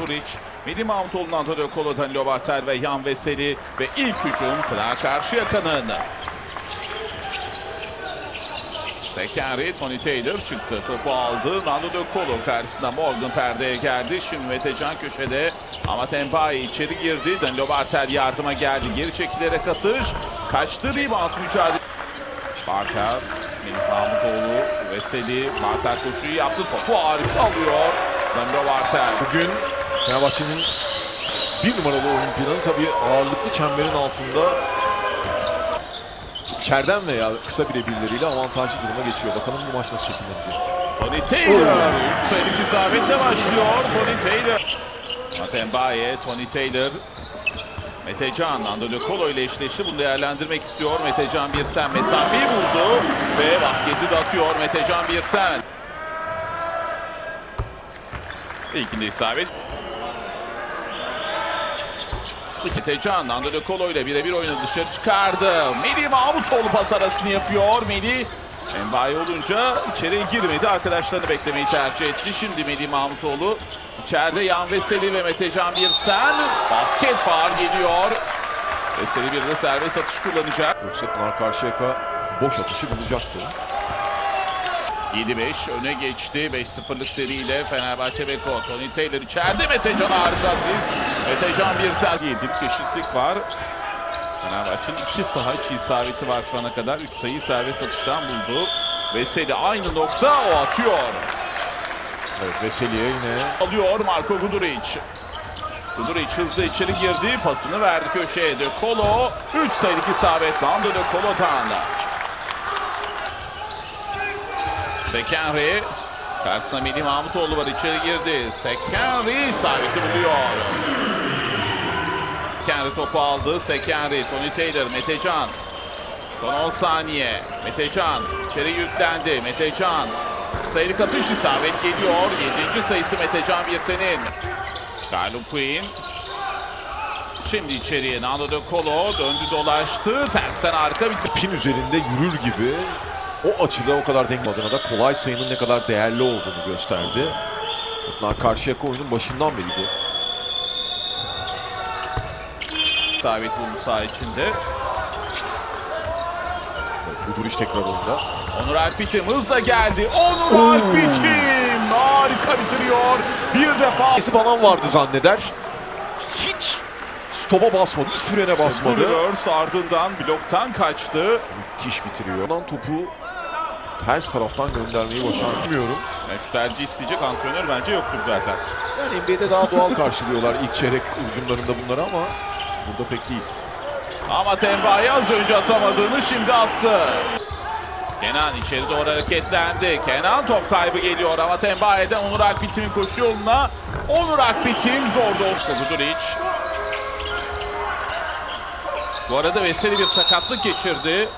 Guduric, Melih Mahmutoğlu'nun Antonio Colo, Danilo Bartel ve Yan Veseli ve ilk hücum Pınar Karşıyaka'nın. Sekeri, Tony Taylor çıktı. Topu aldı. Nando De Colo karşısında Morgan perdeye geldi. Şimdi Metecan köşede. Ama Tempai içeri girdi. Danilo Bartel yardıma geldi. Geri çekilerek atış. Kaçtı rebound mücadele. Bartel, Melih Mahmutoğlu, Veseli. Bartel koşuyu yaptı. Topu Arif alıyor. Danilo Bartel. Bugün Fenerbahçe'nin bir numaralı oyun planı tabii ağırlıklı çemberin altında içeriden veya kısa birebirleriyle avantajlı duruma geçiyor. Bakalım bu maç nasıl şekillenecek. Tony Taylor. 3 sayılık isabetle başlıyor. Tony Taylor. Matembaye, Tony Taylor. Metecan, Nando De Colo ile eşleşti. Bunu değerlendirmek istiyor. Metecan Birsen mesafeyi buldu. Ve basketi de atıyor Metecan Birsen. İlkinde isabet. Metecan, Nando De Colo ile birebir oynadı. Dışarı çıkardı. Melih Mahmutoğlu pas arasını yapıyor. Melih Embaye olunca içeriye girmedi. Arkadaşlarını beklemeyi tercih etti. Şimdi Melih Mahmutoğlu içeride Yan Veseli ve Metecan Birsen. Basket faul geliyor. Veseli bir de serbest atış kullanacak. Yoksa Pınar Karşıyaka boş atışı bulacaktı. 7-5 öne geçti. 5-0'lık seriyle Fenerbahçe Beko. Tony Taylor içeride Metecan asist. Metecan bir sel. 7'lik eşitlik var. Fenerbahçe'nin 2 saha içi isabeti var şu ana kadar. 3 sayı serbest atıştan buldu. Veseli aynı nokta o atıyor. Evet Veseli'ye yine Alıyor Marco Guduric. Guduric hızlı içeri girdi. Pasını verdi köşeye. De Colo. 3 sayılık isabet. Lando De Colo'dan. Sekenri. Karşısına Melih Mahmutoğlu var. içeri girdi. Sekenri isabeti buluyor. Sekenri topu aldı. Sekenri. Tony Taylor. Metecan. Son 10 saniye. Metecan içeri yüklendi. Metecan sayılık atış isabet geliyor. 7. sayısı Metecan Birsen'in. Carlo Queen. Şimdi içeriye Nando De Colo döndü dolaştı. Tersten arka bir pin üzerinde yürür gibi o açıda o kadar denk adına da kolay sayının ne kadar değerli olduğunu gösterdi. Pınar Karşıyaka oyunun başından beri bu. isabet buldu saha içinde. Guduric tekrar oyunda. Onur Alpbitim hızla geldi. Onur Alpbitim harika bitiriyor. Bir defa Esi falan vardı zanneder. Hiç stopa basmadı, hiç frene basmadı. Reverse ardından bloktan kaçtı. Müthiş bitiriyor. Ondan topu ters taraftan göndermeyi başardı. Bilmiyorum. Yani şu tercih isteyecek antrenör bence yoktur zaten. Yani NBA'de daha doğal karşılıyorlar ilk çeyrek ucumlarında bunları ama burada pek değil. Ama Tembayi az önce atamadığını şimdi attı. Kenan içeri doğru hareketlendi. Kenan top kaybı geliyor ama Tembayi'den Onur Akbitim'in koşu yoluna. Onur Akbitim zor da Guduric. Bu arada Veseli bir sakatlık geçirdi.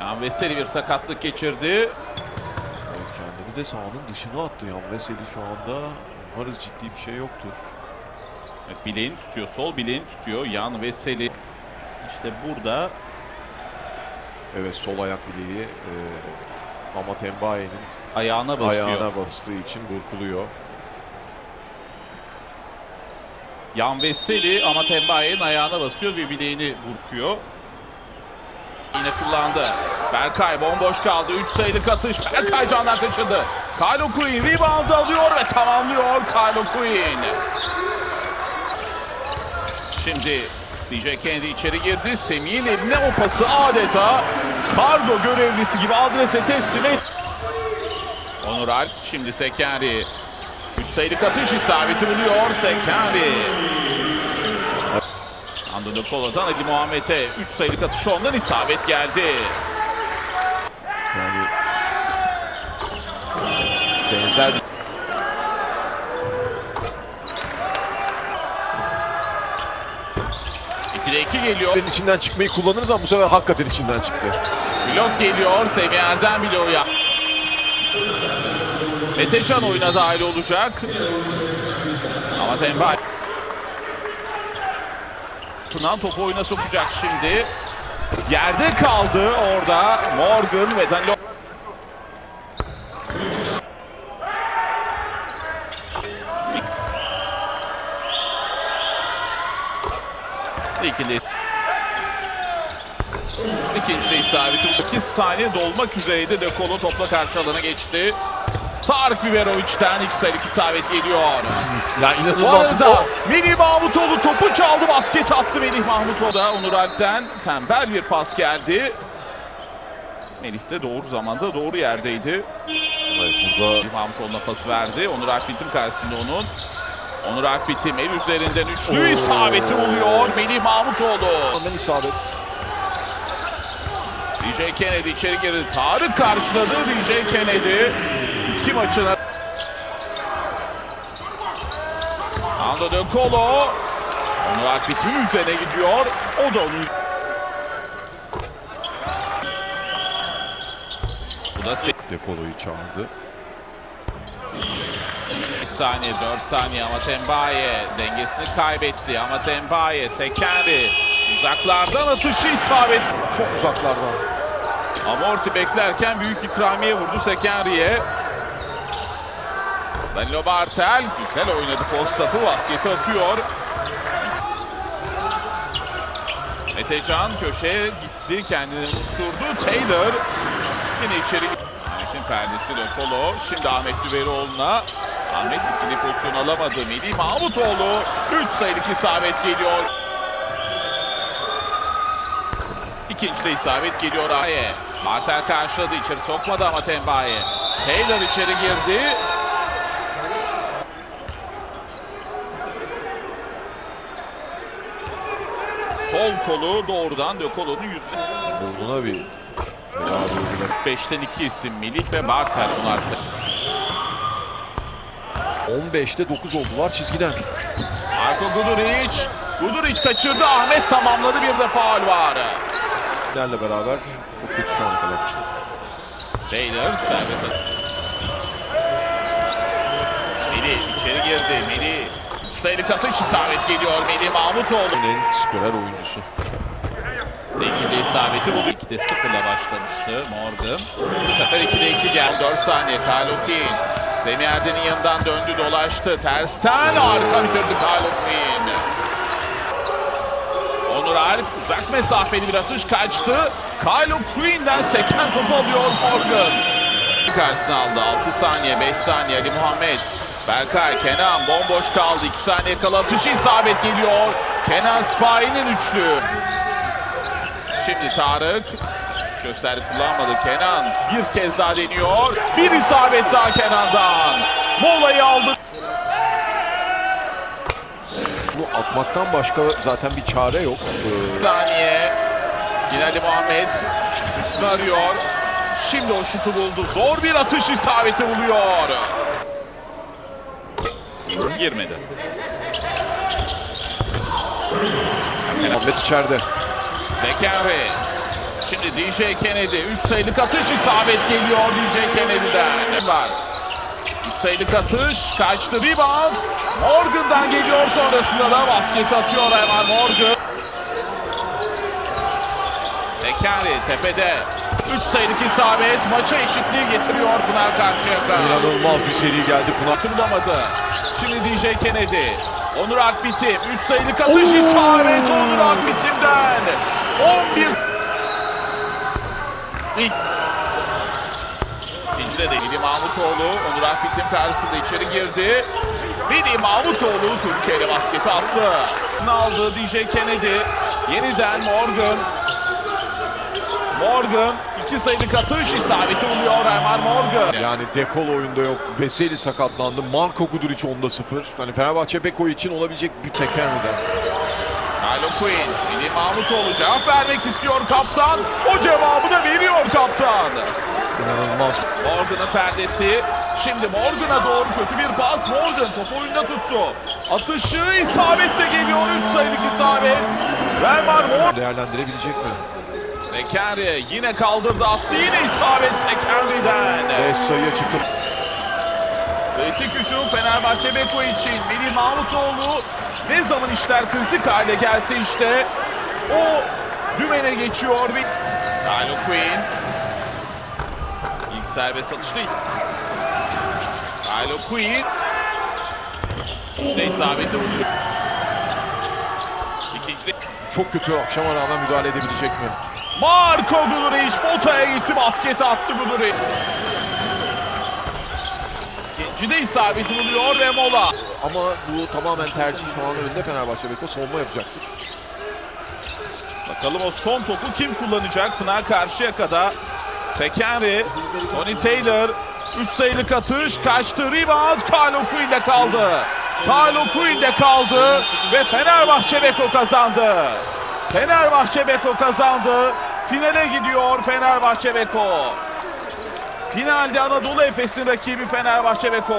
Yani Veseli bir sakatlık geçirdi. Kendini de sahanın dışına attı Yan Veseli şu anda. Umarız ciddi bir şey yoktur. Evet, bileğini tutuyor. Sol bileğini tutuyor. Yan Veseli. İşte burada Evet sol ayak bileği e, ama Tembaye'nin ayağına basıyor. ayağına bastığı için burkuluyor. Yan Veseli ama Tembaye'nin ayağına basıyor ve bileğini burkuyor. Yine kullandı. Berkay bomboş kaldı. 3 sayılık atış. Berkay candan kaçırdı. Kylo Queen rebound alıyor ve tamamlıyor Kylo Queen. Şimdi DJ Kennedy içeri girdi. Semih'in eline o pası adeta kargo görevlisi gibi adrese teslim et. Onur Alp şimdi Sekeri. 3 sayılık atış isabeti buluyor Sekeri. Anadolu Kolo'dan Ali Muhammed'e 3 sayılık atış ondan isabet geldi. Yani benzer 2'de 2 geliyor. bir içinden çıkmayı kullanırız ama bu sefer hakikaten içinden çıktı. Blok geliyor. Semih Erdem bloğu ya. Metecan oyuna dahil olacak. Ama Tembay. Tunan topu oyuna sokacak şimdi. Yerde kaldı orada Morgan ve Danilo. İkili. İkinci de isabeti. 8 saniye dolmak üzereydi. De Colo topla karşı alana geçti. Tarık Biberovic'den ilk sayılık isabet geliyor. Ya Bu inanılmaz. arada Melih Mahmutoğlu topu çaldı basket attı Melih Mahmutoğlu da Onur Alp'ten tembel bir pas geldi. Melih de doğru zamanda doğru yerdeydi. Evet, burada Melih Mahmutoğlu'na pas verdi. Onur Alp bitim karşısında onun. Onur Alp bitim el üzerinden üçlü Oo. isabeti buluyor Melih Mahmutoğlu. hemen isabet. DJ Kennedy içeri girdi. Tarık karşıladı DJ Kennedy. İki maçına. Ando De Colo. Onur Alp bitimin üzerine gidiyor. O da onun. Bu da 8 Dekolo'yu çağırdı. saniye 4 saniye ama Tembaye dengesini kaybetti. Ama Tembaye Sekendi uzaklardan atışı isabet. Çok uzaklardan. Amorti beklerken büyük ikramiye vurdu Sekenri'ye. Danilo Bartel güzel oynadı postapı basketi atıyor. Metecan köşeye gitti kendini tutturdu. Taylor yine içeri Ahmet'in perdesi de Kolo. Şimdi Ahmet Düverioğlu'na Ahmet istediği pozisyon alamadı. Melih Mahmutoğlu 3 sayılık isabet geliyor. İkinci de isabet geliyor Aye. Martel karşıladı içeri sokmadı ama Tembaye. Taylor içeri girdi. Sol kolu doğrudan De Colo'nun yüzüne. Burnuna bir bela vurdular. 5'ten 2 isim Melih ve Bartel bunlar. 15'te 9 oldular çizgiden. Marko Guduric. Guduric kaçırdı. Ahmet tamamladı. Bir de faul var. Lerle beraber çok kötü şu ana kadar. Taylor serbest. Melih içeri girdi. Melih sayılık atış isabet geliyor. Melih Mahmutoğlu. Skorer oyuncusu. Dengeli isabeti buldu. 2'de 0 ile başlamıştı Morgan. Bu sefer 2'de 2 geldi. 4 saniye Kalukin. Semih Erden'in yanından döndü dolaştı. Tersten arka bitirdi Kalukin. Onur Alp uzak mesafeli bir atış kaçtı. Kylo Queen'den seken topu alıyor Morgan. Karşısına aldı. 6 saniye, 5 saniye Ali Muhammed. Berkay, Kenan bomboş kaldı. 2 saniye kala atışı isabet geliyor. Kenan Spahi'nin üçlü. Şimdi Tarık. Gösteri kullanmadı Kenan. Bir kez daha deniyor. Bir isabet daha Kenan'dan. Molayı aldı. Bunu atmaktan başka zaten bir çare yok. Ee, saniye. Yine Ali Muhammed arıyor. Şimdi o şutu buldu. Zor bir atış isabeti buluyor. Girmedi. Muhammed içeride. Zekeri. Şimdi DJ Kennedy. 3 sayılık atış isabet geliyor DJ Kennedy'den. Var. 3 sayılık atış. Kaçtı rebound. Morgan'dan geliyor sonrasında da basket atıyor hemen Morgan. Zekeri tepede. 3 sayılık isabet. Maça eşitliği getiriyor Pınar Karşıyaka. İnanılmaz bir seri geldi Pınar. Atı bulamadı. Şimdi DJ Kennedy. Onur Akbitim. 3 sayılık atış isabet Onur Akbitim'den. 11 İlk. İkinci de Veli Mahmutoğlu. Onur Akbitim karşısında içeri girdi. Veli Mahmutoğlu Türkiye'de basketi attı. Aldı DJ Kennedy. Yeniden Morgan. Morgan. İki sayılık atış isabeti buluyor Erman Morgan. Yani Dekol oyunda yok. Veseli sakatlandı. Marko Guduric onda 0. Hani Fenerbahçe Beko için olabilecek bir Sekenri'den. Kylo Quinn, Veli Mahmutoğlu cevap vermek istiyor kaptan. O cevabı da veriyor kaptan. İnanılmaz. Morgan'ın perdesi. Şimdi Morgan'a doğru kötü bir pas. Morgan topu oyunda tuttu. Atışı isabette geliyor. 3 sayılık isabet. Velmar Morgan. Değerlendirebilecek mi? Sekeri yine kaldırdı attı. Yine isabet Sekeri'den. 5 sayıya çıktı. Kritik hücum Fenerbahçe Beko için. Melih Mahmutoğlu ne zaman işler kritik hale gelse işte o dümene geçiyor. Kylo Quinn ilk serbest atışta Kylo Quinn İşte isabeti buluyor. İkinci çok kötü akşama rağmen müdahale edebilecek mi? Marco Guduric potaya gitti basket attı Guduric. İkinci de isabeti buluyor ve mola. Ama bu tamamen tercih şu an önde Fenerbahçe Beko savunma yapacaktır. Bakalım o son topu kim kullanacak? Pınar Karşıyaka'da. Sekenri, Tony Taylor. 3 sayılık atış, kaçtı, rebound, Carlo Queen'de kaldı. Carlo kaldı ve Fenerbahçe Beko kazandı. Fenerbahçe Beko kazandı. Finale gidiyor Fenerbahçe Beko. Finalde Anadolu Efes'in rakibi Fenerbahçe Beko.